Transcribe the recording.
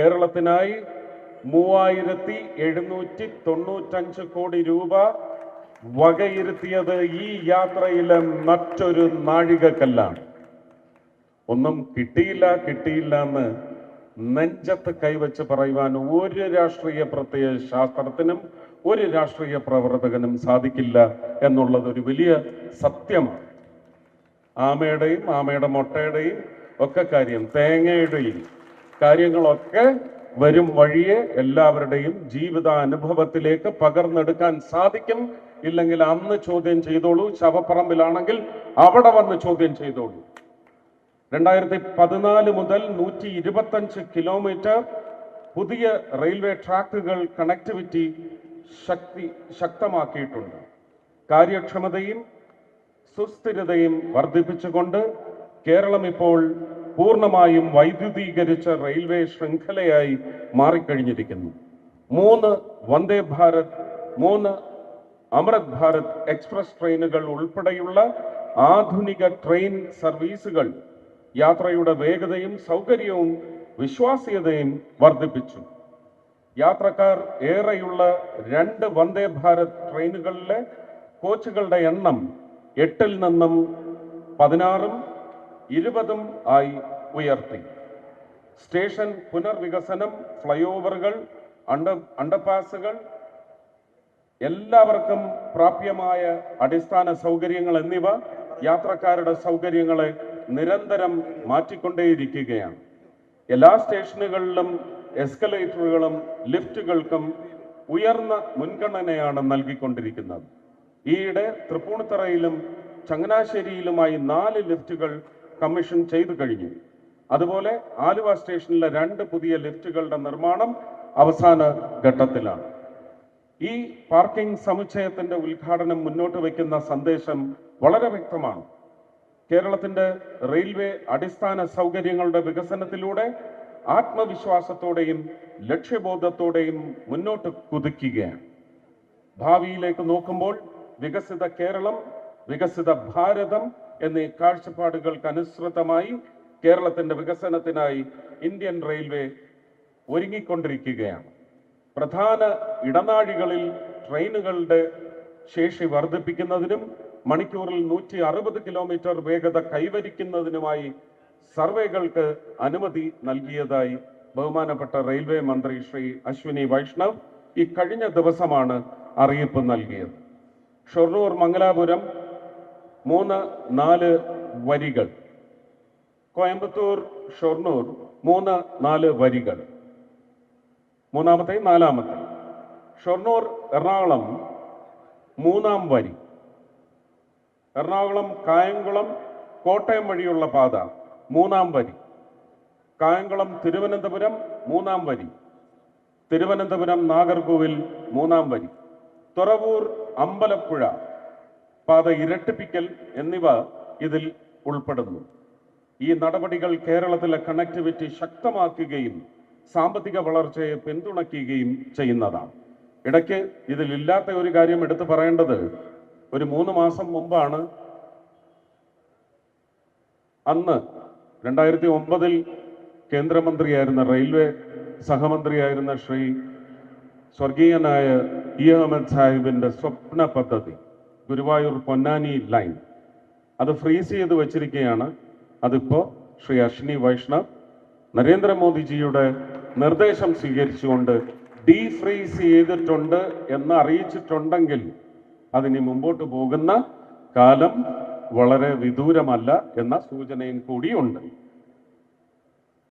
കേരളത്തിനായി മൂവായിരത്തി എഴുന്നൂറ്റി തൊണ്ണൂറ്റഞ്ച് കോടി രൂപ വകയിരുത്തിയത് ഈ യാത്രയിലെ മറ്റൊരു നാഴികക്കല്ലാണ്. ഒന്നും കിട്ടിയില്ല കിട്ടിയില്ല എന്ന് നെഞ്ചത്ത് കൈവച്ച് പറയുവാൻ ഒരു രാഷ്ട്രീയ പ്രത്യയ ശാസ്ത്രത്തിനും ഒരു രാഷ്ട്രീയ പ്രവർത്തകനും സാധിക്കില്ല എന്നുള്ളത് ഒരു വലിയ സത്യമാണ്. ആമയുടെയും ആമയുടെ മുട്ടയുടെയും ഒക്കെ കാര്യം തേങ്ങയുടെയും കാര്യങ്ങളൊക്കെ വരും വഴിയെ എല്ലാവരുടെയും ജീവിതാനുഭവത്തിലേക്ക് പകർന്നെടുക്കാൻ സാധിക്കും. ഇല്ലെങ്കിൽ അന്ന് ചോദ്യം ചെയ്തോളൂ. ശവപ്പറമ്പിലാണെങ്കിൽ അവിടെ വന്ന് ചോദ്യം ചെയ്തോളൂ. രണ്ടായിരത്തി പതിനാല് മുതൽ നൂറ്റി ഇരുപത്തഞ്ച് കിലോമീറ്റർ പുതിയ റെയിൽവേ ട്രാക്കുകൾ കണക്ടിവിറ്റി ശക്തി ശക്തമാക്കിയിട്ടുണ്ട്. കാര്യക്ഷമതയും സുസ്ഥിരതയും വർദ്ധിപ്പിച്ചുകൊണ്ട് കേരളം ഇപ്പോൾ പൂർണമായും വൈദ്യുതീകരിച്ച റെയിൽവേ ശൃംഖലയായി മാറിക്കഴിഞ്ഞിരിക്കുന്നു. മൂന്ന് വന്ദേ ഭാരത് മൂന്ന് അമൃത് ഭാരത് എക്സ്പ്രസ് ട്രെയിനുകൾ ഉൾപ്പെടെയുള്ള ആധുനിക ട്രെയിൻ സർവീസുകൾ യാത്രയുടെ വേഗതയും സൗകര്യവും വിശ്വാസ്യതയും വർദ്ധിപ്പിച്ചു. യാത്രക്കാർ ഏറെയുള്ള രണ്ട് വന്ദേ ഭാരത് ട്രെയിനുകളിലെ കോച്ചുകളുടെ എണ്ണം എട്ടിൽ നിന്നും പതിനാറും ഇരുപതും ആയി ഉയർത്തി. സ്റ്റേഷൻ പുനർവികസനം ഫ്ലൈഓവറുകൾ അണ്ട അണ്ടർപാസുകൾ എല്ലാവർക്കും പ്രാപ്യമായ അടിസ്ഥാന സൗകര്യങ്ങൾ എന്നിവ യാത്രക്കാരുടെ സൗകര്യങ്ങളെ നിരന്തരം മാറ്റിക്കൊണ്ടേയിരിക്കുകയാണ്. എല്ലാ സ്റ്റേഷനുകളിലും എസ്കലേറ്ററുകളും ലിഫ്റ്റുകൾക്കും ഉയർന്ന മുൻഗണനയാണ് നൽകിക്കൊണ്ടിരിക്കുന്നത്. ഈയിടെ തൃപ്പൂണിത്തറയിലും ചങ്ങനാശ്ശേരിയിലുമായി നാല് ലിഫ്റ്റുകൾ കമ്മീഷൻ ചെയ്തു കഴിഞ്ഞു. അതുപോലെ ആലുവ സ്റ്റേഷനിലെ രണ്ട് പുതിയ ലിഫ്റ്റുകളുടെ നിർമ്മാണം അവസാന ഘട്ടത്തിലാണ്. ഈ പാർക്കിംഗ് സമുച്ചയത്തിന്റെ ഉദ്ഘാടനം മുന്നോട്ട് വയ്ക്കുന്ന സന്ദേശം വളരെ വ്യക്തമാണ്. കേരളത്തിന്റെ റെയിൽവേ അടിസ്ഥാന സൗകര്യങ്ങളുടെ വികസനത്തിലൂടെ ആത്മവിശ്വാസത്തോടെയും ലക്ഷ്യബോധത്തോടെയും മുന്നോട്ട് കുതിക്കുകയാണ്. ഭാവിയിലേക്ക് നോക്കുമ്പോൾ വികസിത കേരളം വികസിത ഭാരതം എന്നീ കാഴ്ചപ്പാടുകൾക്ക് അനുസൃതമായി കേരളത്തിന്റെ വികസനത്തിനായി ഇന്ത്യൻ റെയിൽവേ ഒരുങ്ങിക്കൊണ്ടിരിക്കുകയാണ്. പ്രധാന ഇടനാഴികളിൽ ട്രെയിനുകളുടെ ശേഷി വർദ്ധിപ്പിക്കുന്നതിനും മണിക്കൂറിൽ നൂറ്റി അറുപത് കിലോമീറ്റർ വേഗത കൈവരിക്കുന്നതിനുമായി സർവേകൾക്ക് അനുമതി നൽകിയതായി ബഹുമാനപ്പെട്ട റെയിൽവേ മന്ത്രി ശ്രീ അശ്വിനി വൈഷ്ണവ് ഈ കഴിഞ്ഞ ദിവസമാണ് അറിയിപ്പ് നൽകിയത്. ഷൊർണൂർ മംഗലാപുരം മൂന്ന് നാല് വരികൾ. കോയമ്പത്തൂർ ഷൊർണൂർ മൂന്ന് നാല് വരികൾ. മൂന്നാമത്തെ നാലാമത്തെ ഷൊർണൂർ എറണാകുളം മൂന്നാം വരി. എറണാകുളം കായംകുളം കോട്ടയം വഴിയുള്ള പാത മൂന്നാം വരി. കായംകുളം തിരുവനന്തപുരം മൂന്നാം വരി. തിരുവനന്തപുരം നാഗർകോവിൽ മൂന്നാം വരി. തുറവൂർ അമ്പലപ്പുഴ. പാത ഇരട്ടിപ്പിക്കൽ എന്നിവ ഇതിൽ ഉൾപ്പെടുന്നു. ഈ നടപടികൾ കേരളത്തിലെ കണക്ടിവിറ്റി ശക്തമാക്കുകയും സാമ്പത്തിക വളർച്ചയെ പിന്തുണയ്ക്കുകയും ചെയ്യുന്നതാണ്. ഇടയ്ക്ക് ഇതിലില്ലാത്ത ഒരു കാര്യം എടുത്തു പറയേണ്ടത് ഒരു മൂന്ന് മാസം മുമ്പാണ്. അന്ന് രണ്ടായിരത്തി ഒമ്പതിൽ കേന്ദ്രമന്ത്രിയായിരുന്ന റെയിൽവേ സഹമന്ത്രിയായിരുന്ന ശ്രീ സ്വർഗീയനായ ഇ അഹമ്മദ് സാഹിബിന്റെ സ്വപ്ന പദ്ധതി. ഗുരുവായൂർ പൊന്നാനി ലൈൻ. അത് ഫ്രീസ് ചെയ്ത് വച്ചിരിക്കുകയാണ്. അതിപ്പോ ശ്രീ അശ്വിനി വൈഷ്ണവ് നരേന്ദ്രമോദിജിയുടെ നിർദ്ദേശം സ്വീകരിച്ചുകൊണ്ട് ഡീഫ്രീസ് ചെയ്തിട്ടുണ്ട് എന്ന് അറിയിച്ചിട്ടുണ്ടെങ്കിൽ അതിനി മുമ്പോട്ട് പോകുന്ന കാലം വളരെ വിദൂരമല്ല എന്ന സൂചനയും കൂടിയുണ്ട്.